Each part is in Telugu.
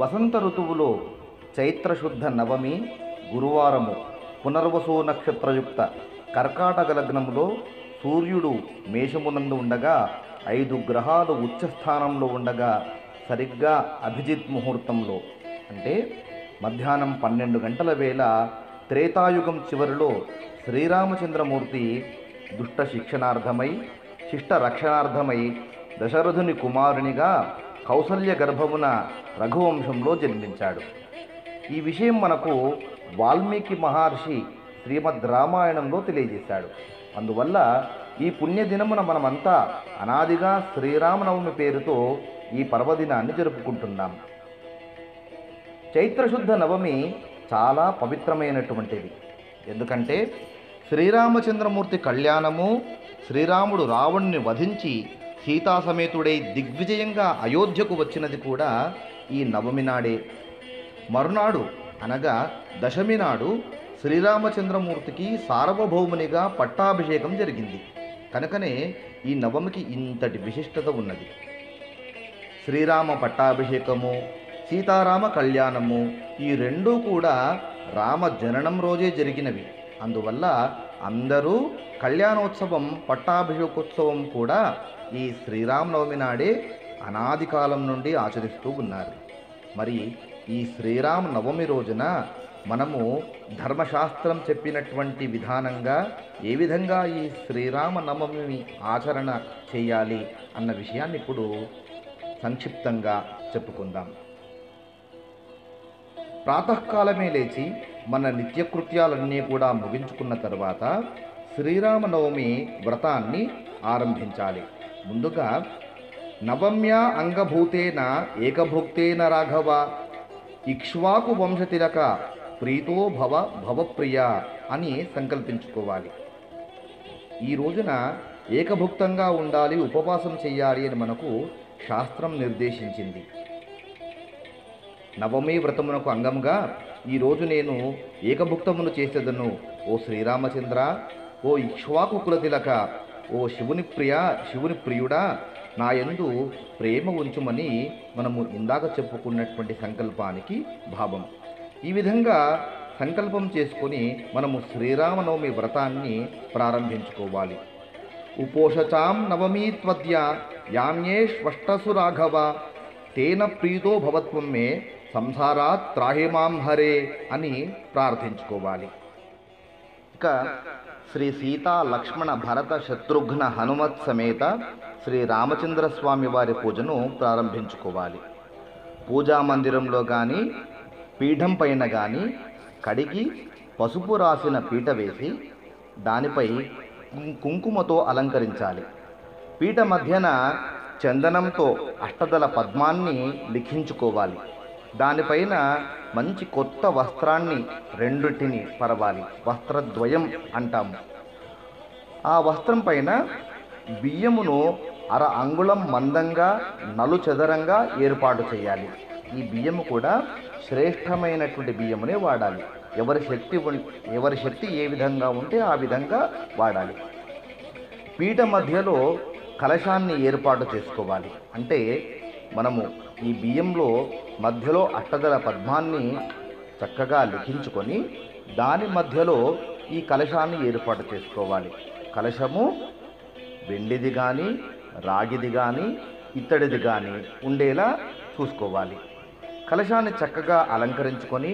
వసంత ఋతువులో చైత్రశుద్ధ నవమి గురువారము పునర్వసు నక్షత్రయుక్త కర్కాటక లగ్నములో సూర్యుడు మేషమునందు ఉండగా ఐదు గ్రహాలు ఉచ్చస్థానంలో ఉండగా సరిగ్గా అభిజిత్ ముహూర్తంలో. అంటే మధ్యాహ్నం పన్నెండు గంటల వేళ త్రేతాయుగం చివరిలో శ్రీరామచంద్రమూర్తి దుష్ట శిక్షణార్థమై శిష్ట రక్షణార్థమై దశరథుని కుమారునిగా కౌసల్య గర్భమున రఘువంశంలో జన్మించాడు. ఈ విషయం మనకు వాల్మీకి మహర్షి శ్రీమద్ రామాయణంలో తెలియజేశాడు. అందువల్ల ఈ పుణ్యదినమున మనమంతా అనాదిగా శ్రీరామనవమి పేరుతో ఈ పర్వదినాన్ని జరుపుకుంటున్నాం. చైత్రశుద్ధ నవమి చాలా పవిత్రమైనటువంటిది. ఎందుకంటే శ్రీరామచంద్రమూర్తి కళ్యాణము శ్రీరాముడు రావణుని వధించి సీతాసమేతుడై దిగ్విజయంగా అయోధ్యకు వచ్చినది కూడా ఈ నవమి నాడే. మరునాడు అనగా దశమి నాడు శ్రీరామచంద్రమూర్తికి సార్వభౌమునిగా పట్టాభిషేకం జరిగింది. కనుకనే ఈ నవమికి ఇంతటి విశిష్టత ఉన్నది. శ్రీరామ పట్టాభిషేకము సీతారామ కళ్యాణము ఈ రెండూ కూడా రామ జననం రోజే జరిగినవి. అందువల్ల అందరూ కళ్యాణోత్సవం పట్టాభిషేకోత్సవం కూడా ఈ శ్రీరామనవమి నాడే అనాది కాలం నుండి ఆచరిస్తూ ఉన్నారు. మరి ఈ శ్రీరామ నవమి రోజున మనము ధర్మశాస్త్రం చెప్పినటువంటి విధానంగా ఏ విధంగా ఈ శ్రీరామ నవమిని ఆచరణ చేయాలి అన్న విషయాన్ని ఇప్పుడు సంక్షిప్తంగా చెప్పుకుందాం. ప్రాతకాలమే లేచి మన నిత్యకృత్యాలన్నీ కూడా ముగించుకున్న తర్వాత శ్రీరామనవమి వ్రతాన్ని ఆరంభించాలి. ముందుగా నవమ్య అంగభూతేన ఏకభుక్తేన రాఘవ ఇక్ష్వాకు వంశతిలక ప్రీతో భవ భవప్రియ అని సంకల్పించుకోవాలి. ఈ రోజున ఏకభుక్తంగా ఉండాలి ఉపవాసం చేయాలి అని మనకు శాస్త్రం నిర్దేశించింది. నవమి వ్రతమునకు అంగంగా ఈరోజు నేను ఏకభుక్తమును చేసేదను. ఓ శ్రీరామచంద్ర ఓ ఇక్ష్వాకు కులతిలక ఓ శివుని ప్రియ శివుని ప్రియుడా నా యందు ప్రేమ ఉంచుమని మనము ఇందాక చెప్పుకున్నటువంటి సంకల్పానికి భావం. ఈ విధంగా సంకల్పం చేసుకొని మనము శ్రీరామనవమి వ్రతాన్ని ప్రారంభించుకోవాలి. ఉపోషచాం నవమీ త్వద్య యామ్యే రాఘవ తేన ప్రీతో భవత్వం మే సంసారాత్ త్రాహిమాం హరే అని ప్రార్థించుకోవాలి. ఇక శ్రీ సీతా లక్ష్మణ భరత శత్రుఘ్న హనుమత్ సమేత శ్రీ రామచంద్ర స్వామి వారి పూజను ప్రారంభించుకోవాలి. పూజా మందిరంలో కానీ పీఠం పైన కానీ కడిగి పసుపు రాసిన పీట వేసి దానిపై కుంకుమతో అలంకరించాలి. పీట మధ్యన చందనంతో అష్టదల పద్మాన్ని లిఖించుకోవాలి. దానిపైన మంచి కొత్త వస్త్రాన్ని రెండుటిని పరవాలి. వస్త్రద్వయం అంటాము. ఆ వస్త్రం పైన బియ్యమును అర అంగుళం మందంగా నలు చదరంగా ఏర్పాటు చేయాలి. ఈ బియ్యము కూడా శ్రేష్టమైనటువంటి బియ్యమునే వాడాలి. ఎవరి శక్తి ఎవరి శక్తి ఏ విధంగా ఉంటే ఆ విధంగా వాడాలి. పీట మధ్యలో కలశాన్ని ఏర్పాటు చేసుకోవాలి. అంటే మనము ఈ బియ్యంలో మధ్యలో అట్టదల పద్మాన్ని చక్కగా లిఖించుకొని దాని మధ్యలో ఈ కలశాన్ని ఏర్పాటు చేసుకోవాలి. కలశము వెండిది కానీ రాగిది కానీ ఇత్తడిది కానీ ఉండేలా చూసుకోవాలి. కలశాన్ని చక్కగా అలంకరించుకొని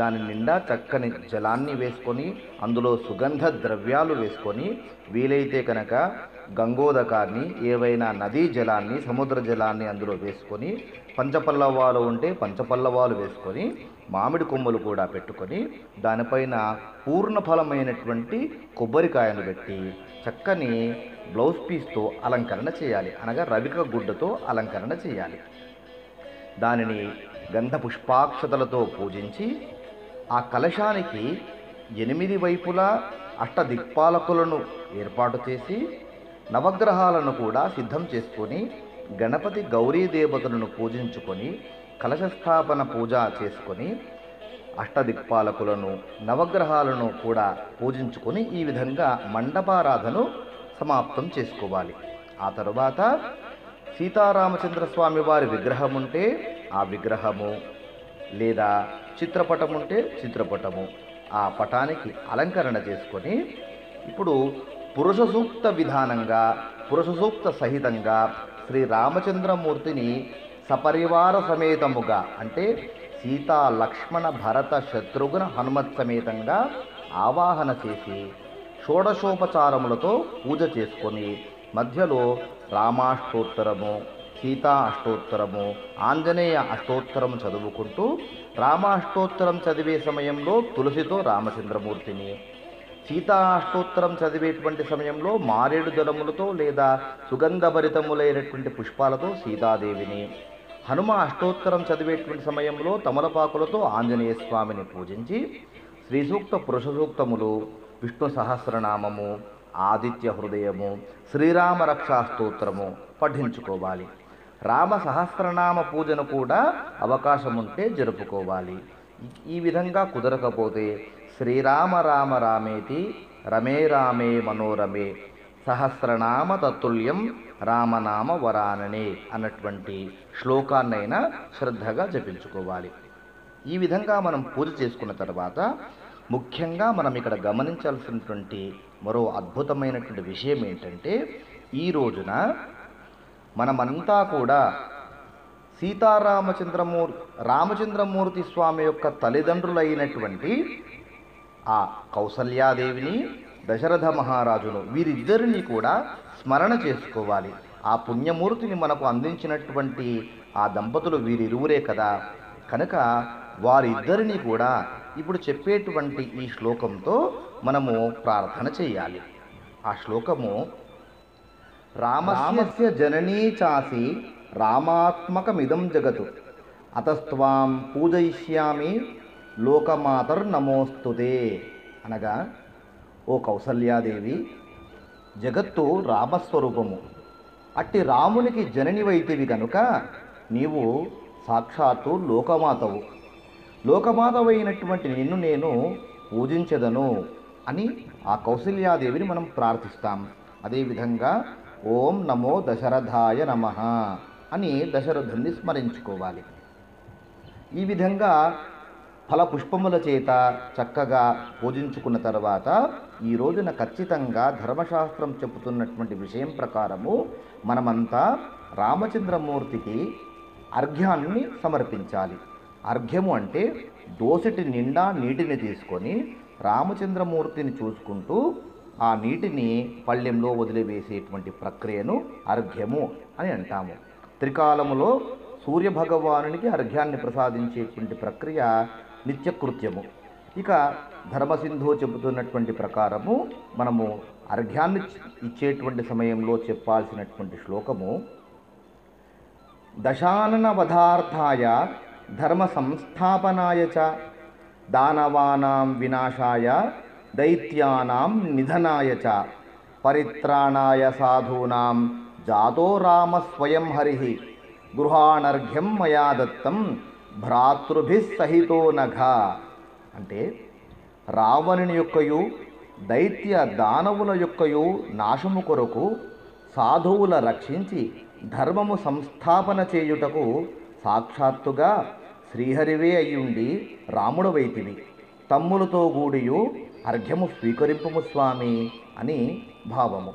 దాని నిండా చక్కని జలాన్ని వేసుకొని అందులో సుగంధ ద్రవ్యాలు వేసుకొని వీలైతే కనుక గంగోదకాన్ని ఏవైనా నదీ జలాన్ని సముద్ర జలాన్ని అందులో వేసుకొని పంచపల్లవాలు ఉంటే పంచపల్లవాలు వేసుకొని మామిడి కొమ్మలు కూడా పెట్టుకొని దానిపైన పూర్ణఫలమైనటువంటి కొబ్బరికాయను పెట్టి చక్కని బ్లౌజ్ పీస్తో అలంకరణ చేయాలి. అనగా రవిక గుడ్డతో అలంకరణ చేయాలి. దానిని గంధ పుష్పాక్షతలతో పూజించి ఆ కలశానికి ఎనిమిది వైపులా అష్టదిక్పాలకులను ఏర్పాటు చేసి నవగ్రహాలను కూడా సిద్ధం చేసుకొని గణపతి గౌరీ దేవతలను పూజించుకొని కలశస్థాపన పూజ చేసుకొని అష్టదిక్పాలకులను నవగ్రహాలను కూడా పూజించుకొని ఈ విధంగా మండపారాధను సమాప్తం చేసుకోవాలి. ఆ తరువాత సీతారామచంద్ర స్వామి వారి విగ్రహం ఉంటే ఆ విగ్రహము లేదా చిత్రపటం ఉంటే చిత్రపటము. ఆ పటానికి అలంకరణ చేసుకొని ఇప్పుడు పురుష సూక్త విధానంగా పురుష సూక్త సహితంగా శ్రీ రామచంద్రమూర్తిని సపరివార సమేతముగా అంటే సీతా లక్ష్మణ భరత శత్రుఘ్న హనుమత్ సమేతంగా ఆవాహన చేసి షోడశోపచారములతో పూజ చేసుకొని మధ్యలో రామాష్టోత్తరము సీతా అష్టోత్తరము ఆంజనేయ అష్టోత్తరము చదువుకుంటూ రామాష్టోత్తరం చదివే సమయంలో తులసితో రామచంద్రమూర్తిని సీతా అష్టోత్తరం చదివేటువంటి సమయంలో మారేడు దళములతో లేదా సుగంధభరితములైనటువంటి పుష్పాలతో సీతాదేవిని హనుమ అష్టోత్తరం చదివేటువంటి సమయంలో తమలపాకులతో ఆంజనేయ స్వామిని పూజించి శ్రీ సూక్త పురుష సూక్తములు విష్ణు సహస్రనామము ఆదిత్య హృదయము శ్రీరామ రక్షా స్తోత్రము పఠించుకోవాలి. రామ సహస్రనామ పూజను కూడా అవకాశం ఉంటే జరుపుకోవాలి. ఈ- ఈ విధంగా కుదరకపోతే శ్రీరామ రామ రామేతి రమే రామే మనోరమే సహస్రనామ తత్తుల్యం రామనామ వరాననే అన్నటువంటి శ్లోకాన్నైనా శ్రద్ధగా జపించుకోవాలి. ఈ విధంగా మనం పూజ చేసుకున్న తర్వాత ముఖ్యంగా మనం ఇక్కడ గమనించాల్సినటువంటి మరో అద్భుతమైనటువంటి విషయం ఏంటంటే ఈ రోజున మనమంతా కూడా సీతారామచంద్రమూర్ రామచంద్రమూర్తి స్వామి యొక్క తల్లిదండ్రులైనటువంటి ఆ కౌసల్యాదేవిని దశరథ మహారాజును వీరిద్దరిని కూడా స్మరణ చేసుకోవాలి. ఆ పుణ్యమూర్తిని మనకు అందించినటువంటి ఆ దంపతులు వీరిరువురే కదా. కనుక వారిద్దరిని కూడా ఇప్పుడు చెప్పేటువంటి ఈ శ్లోకంతో మనము ప్రార్థన చేయాలి. ఆ శ్లోకము రామస్య జననీ చాసి రామాత్మకమిదం జగతు. అతస్వాం పూజయిష్యామి లోకమాతర్ నమోస్తుతే. అనగా ఓ కౌసల్యాదేవి జగత్తు రామస్వరూపము. అట్టి రామునికి జనని వైతివి కనుక నీవు సాక్షాత్తు లోకమాతవు. లోకమాతవైనటువంటి నిన్ను నేను పూజించదను అని ఆ కౌసల్యాదేవిని మనం ప్రార్థిస్తాం. అదేవిధంగా ఓం నమో దశరథాయ నమ అని దశరథుణ్ణి స్మరించుకోవాలి. ఈ విధంగా ఫల పుష్పముల చేత చక్కగా పూజించుకున్న తర్వాత ఈ రోజున ఖచ్చితంగా ధర్మశాస్త్రం చెబుతున్నటువంటి విషయం ప్రకారము మనమంతా రామచంద్రమూర్తికి అర్ఘ్యాన్ని సమర్పించాలి. అర్ఘ్యము అంటే దోసటి నిండా నీటిని తీసుకొని రామచంద్రమూర్తిని చూసుకుంటూ ఆ నీటిని పళ్ళెంలో వదిలివేసేటువంటి ప్రక్రియను అర్ఘ్యము అని అంటాము. త్రికాలములో సూర్య భగవానునికి అర్ఘ్యాన్ని ప్రసాదించేటువంటి ప్రక్రియ నిత్యకృత్యము. ఇక ధర్మసింధు చెబుతున్నటువంటి ప్రకారము మనము అర్ఘ్యాన్ని ఇచ్చేటువంటి సమయంలో చెప్పాల్సినటువంటి శ్లోకము దశానన వధార్థాయ ధర్మ సంస్థాపనాయ చ దానవానాం వినాశాయ దైత్యానాం నిధనాయ చ పరిత్రాణాయ సాధూనాం జాతో రామ స్వయం హరి గృహానర్ఘ్యం మయా దత్తం భ్రాతృభిస్సహితో నఘ. అంటే రావణుని యొక్కయు దైత్య దానవుల యొక్కయు నాశము కొరకు సాధువుల రక్షించి ధర్మము సంస్థాపన చేయుటకు సాక్షాత్తుగా శ్రీహరివే అయ్యుండి రాముడవైతివి తమ్ములతో గూడియు అర్ఘ్యము స్వీకరింపుము స్వామి అని భావము.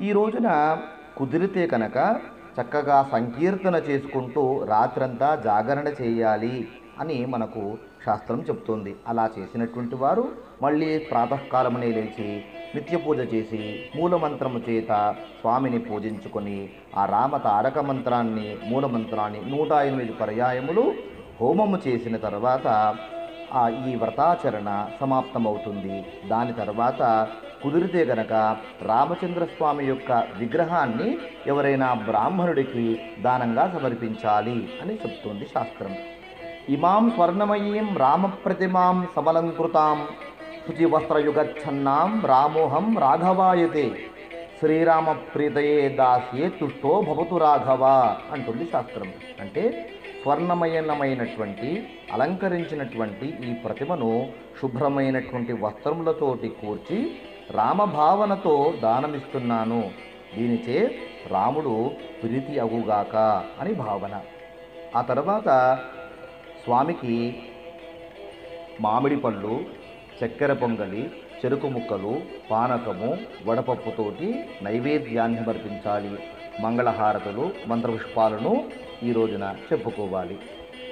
ఈ రోజున కుదిరితే కనుక చక్కగా సంకీర్తన చేసుకుంటూ రాత్రంతా జాగరణ చేయాలి అని మనకు శాస్త్రం చెప్తుంది. అలా చేసినటువంటి వారు మళ్ళీ ప్రాతకాలమునే లేచి నిత్య పూజ చేసి మూలమంత్రము చేత స్వామిని పూజించుకొని ఆ రామ తారక మంత్రాన్ని మూలమంత్రాన్ని నూట ఎనిమిది పర్యాయములు హోమము చేసిన తర్వాత ఈ వ్రతాచరణ సమాప్తమవుతుంది. దాని తర్వాత కుదిరితే గనక రామచంద్ర స్వామి యొక్క విగ్రహాన్ని ఎవరైనా బ్రాహ్మణుడికి దానంగా సమర్పించాలి అని చెప్తుంది శాస్త్రం. ఇమాం స్వర్ణమయీం రామప్రతిమాం సమలంకృతాం శుచివస్త్రయుగచ్ఛన్నాం రామోహం రాఘవాయతే. శ్రీరామ ప్రీతయే దాస్యే తుష్టో భవతు రాఘవ అంటుంది శాస్త్రం. అంటే స్వర్ణమయనమైనటువంటి అలంకరించినటువంటి ఈ ప్రతిమను శుభ్రమైనటువంటి వస్త్రములతోటి కూర్చి రామభావనతో దానమిస్తున్నాను. దీనిచే రాముడు ప్రీతి అగుగాక అని భావన. ఆ తర్వాత స్వామికి మామిడి పళ్ళు చక్కెర పొంగలి చెరుకు ముక్కలు పానకము వడపప్పుతోటి నైవేద్యాన్ని సమర్పించాలి. మంగళహారతులు మంత్రపుష్పాలను ఈ రోజున చెప్పుకోవాలి.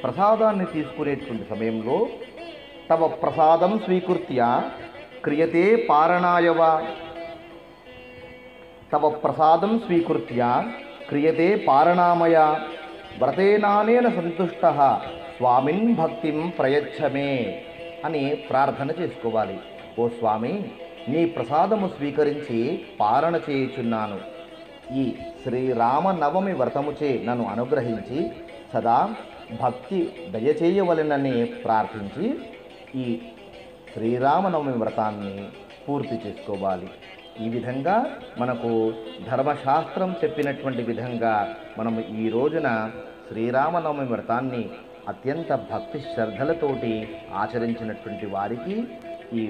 ప్రసాదాన్ని తీసుకునేటువంటి సమయంలో తవ ప్రసాదం స్వీకృత్య క్రియతే పారణాయవ. తవ ప్రసాదం స్వీకృత్య క్రియతే పారణామయ. వ్రతేనానేన సంతుష్ట స్వామిన్ భక్తిం ప్రయచ్చమే అని ప్రార్థన చేసుకోవాలి. ఓ స్వామి నీ ప్రసాదము స్వీకరించి పారణ చేయుచున్నాను. ఈ శ్రీరామనవమి వ్రతముచే నన్ను అనుగ్రహించి సదా భక్తి దయచేయవలెనని ప్రార్థించి ఈ శ్రీరామనవమి వ్రతాన్ని పూర్తి చేసుకోవాలి. ఈ విధంగా మనకు ధర్మశాస్త్రం చెప్పినటువంటి విధంగా మనం ఈ రోజున శ్రీరామనవమి వ్రతాన్ని అత్యంత భక్తి శ్రద్ధలతోటి ఆచరించినటువంటి వారికి ఈ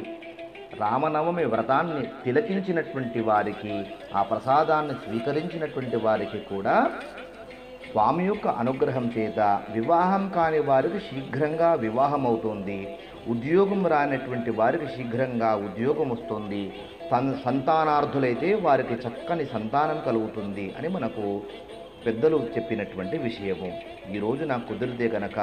రామనవమి వ్రతాన్ని తిలకించినటువంటి వారికి ఆ ప్రసాదాన్ని స్వీకరించినటువంటి వారికి కూడా స్వామి యొక్క అనుగ్రహం చేత వివాహం కాని వారికి శీఘ్రంగా వివాహం అవుతుంది ఉద్యోగం రానటువంటి వారికి శీఘ్రంగా ఉద్యోగం వస్తుంది. సన్ సంతానార్థులైతే వారికి చక్కని సంతానం కలుగుతుంది అని మనకు పెద్దలు చెప్పినటువంటి విషయము. ఈరోజు నాకు కుదిరితే గనక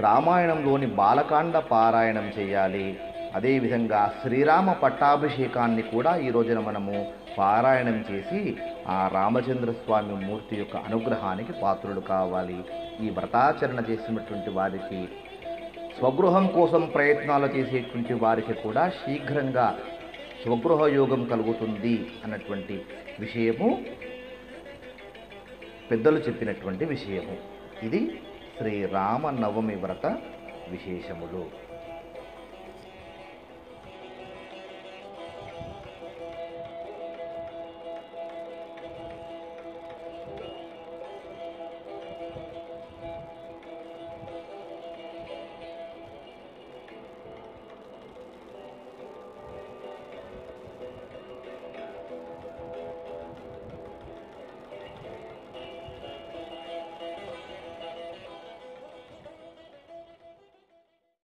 రామాయణంలోని బాలకాండ పారాయణం చేయాలి. అదేవిధంగా శ్రీరామ పట్టాభిషేకాన్ని కూడా ఈ రోజున మనము పారాయణం చేసి ఆ రామచంద్రస్వామి మూర్తి యొక్క అనుగ్రహానికి పాత్రుడు కావాలి. ఈ వ్రతాచరణ చేసినటువంటి వారికి స్వగృహం కోసం ప్రయత్నాలు చేసేటువంటి వారికి కూడా శీఘ్రంగా స్వగృహ యోగం కలుగుతుంది అన్నటువంటి విషయము పెద్దలు చెప్పినటువంటి విషయము. ఇది శ్రీరామ నవమి వ్రత విశేషములు.